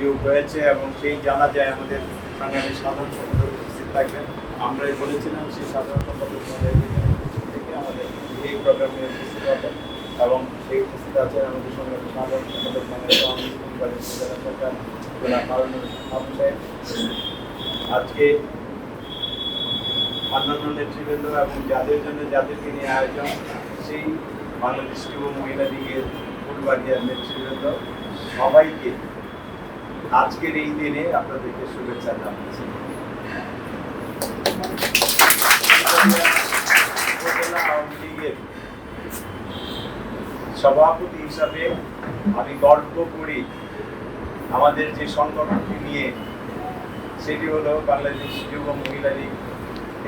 বিয়োগ হয়েছে এবং সেই জানা যায় আমাদের সংগ্রামী সাধারণ সম্পাদক উপস্থিত থাকবেন। আমরাই বলেছিলাম সেই সাধারণ সম্পাদক থেকে আমাদের এই প্রোগ্রামে উপস্থিত হবেন এবং সেই উপস্থিত আছেন আমাদের সংগ্রামী সাধারণ সম্পাদক সরকার আজকে অন্যান্য নেতৃবৃন্দ এবং যাদের জন্য যাদেরকে নিয়ে আয়োজন, সেই বাংলাদেশ যুব মহিলা লীগের ফুলবাড়িয়ার নেতৃবৃন্দ সবাইকে আজকের এই দিনে আপনাদেরকে শুভেচ্ছা জানাচ্ছি সভাপতি হিসাবে আমি গর্ব করি আমাদের যে সংগঠনটি নিয়ে, সেটি হলো বাংলাদেশ যুব মহিলা লীগ,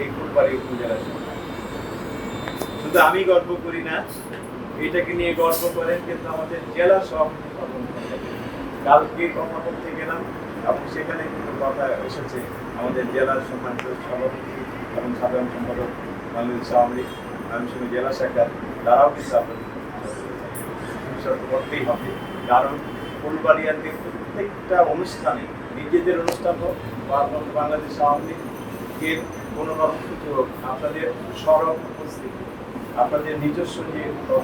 এই ফুলবাড়ি উপজেলা শুধু আমি গর্ব করি না, এটাকে নিয়ে গর্ব করেন কিন্তু আমাদের জেলা সভাপতি। কালকে কথা গেলাম এবং সেখানে কিন্তু কথা এসেছে আমাদের জেলার সম্মানিত সভাপতি এবং সাধারণ সম্পাদক বাংলাদেশ আওয়ামী লীগ ময়মনসিংহ জেলা শাখার তারাও কিন্তু আপনাদের করতেই হবে। কারণ ফুলবাড়িয়াতে প্রত্যেকটা অনুষ্ঠানে নিজেদের অনুষ্ঠান হোক বা বাংলাদেশ আওয়ামী লীগের কোনো কর্মসূচি হোক, আপনাদের সরব উপস্থিতি, আপনাদের নিজস্ব যে খুব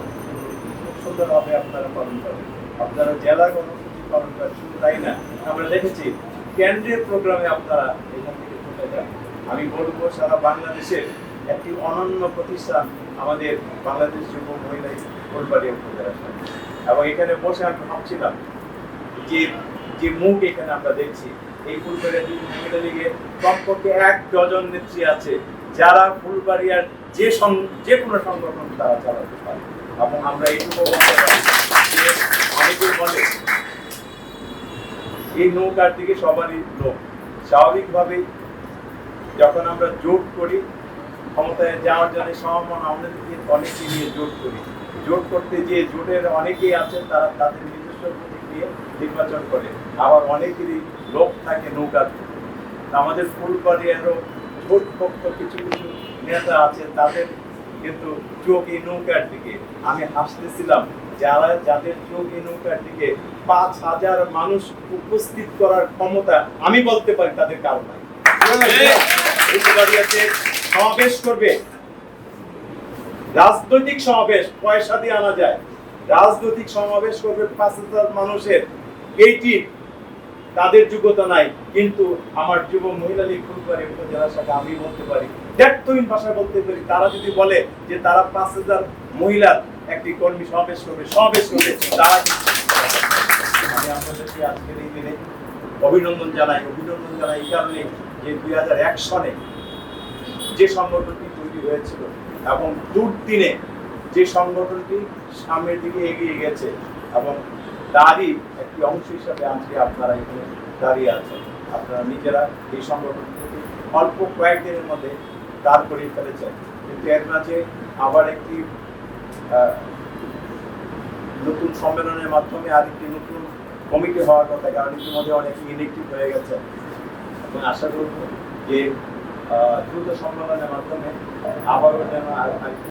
সুন্দরভাবে আপনারা পালন করেন। আপনারা জেলা কর্মসূচি আমরা কেন্দ্রীয় প্রোগ্রামে আপনারা এখান থেকে যান। আমি বলব, সারা বাংলাদেশের একটি অনন্য প্রতিষ্ঠান আমাদের বাংলাদেশ যুব মহিলা এবং এখানে বসে আমি ভাবছিলাম যে যে মুখ এখানে আমরা দেখছি, এই ফুলবাড়িয়া যুব মহিলা কমপক্ষে এক ডজন নেত্রী আছে, যারা ফুলবাড়িয়ার যে যে কোনো সংগঠন তারা চালাতে পারে। এবং আমরা এইটুকু বলতে পারি যে অনেকে বলে এই নৌকার দিকে সবারই লোক। স্বাভাবিকভাবেই যখন আমরা জোট করি, ক্ষমতায় যাওয়ার জন্য সমমান আমাদেরকে অনেকে নিয়ে জোট করি। জোট করতে গিয়ে জোটের অনেকেই আছেন, তারা তাদের নিজস্ব প্রতীক দিয়ে নির্বাচন করে। আবার অনেকেরই লোক থাকে নৌকাতে আমাদের ফুলবাড়িয়ারও জোট পক্ষ কিছু কিছু নেতা আছে, তাদের কিন্তু চোখ এই নৌকার দিকে আমি হাসতেছিলাম। যারা যাদের চোখ এই নৌকার দিকে পাঁচ হাজার মানুষ উপস্থিত করার ক্ষমতা আমি বলতে পারি, তাদের কারণ নাই। সমাবেশ করবে। রাজনৈতিক সমাবেশ, পয়সা দিয়ে আনা যায়। রাজনৈতিক সমাবেশ করবে পাঁচ হাজার মানুষের। এইটি তাদের যোগ্যতা নাই, কিন্তু আমার যুব মহিলা লীগ ফুলবাড়ি উপজেলা শাখা আমি বলতে পারি দেখতহীন ভাষায় বলতে পারি, তারা যদি বলে যে তারা পাঁচ হাজার মহিলার একটি কর্মী সমাবেশ করবে সমাবেশ করবে, তারা আমি আজকের এই দিনে অভিনন্দন জানাই। অভিনন্দন জানাই এই কারণে যে দুই হাজার এক সনে যে সংগঠনটি তৈরি হয়েছিল এবং দুর্দিনে যে সংগঠনটি সামনের দিকে এগিয়ে গেছে এবং তারই একটি অংশ হিসাবে আজকে আপনারা এখানে দাঁড়িয়ে আছেন। আপনারা নিজেরা এই সংগঠনটি অল্প কয়েকদিনের মধ্যে দাঁড় করিয়ে ফেলেছেন। কিন্তু এর মাঝে আবার একটি নতুন সম্মেলনের মাধ্যমে আর একটি নতুন কমিটি হওয়ার কথা, কারণ ইতিমধ্যে অনেক ইলেকটিভ হয়ে গেছে। এবং আশা করব যে দ্রুত সম্মেলনের মাধ্যমে আবারও যেন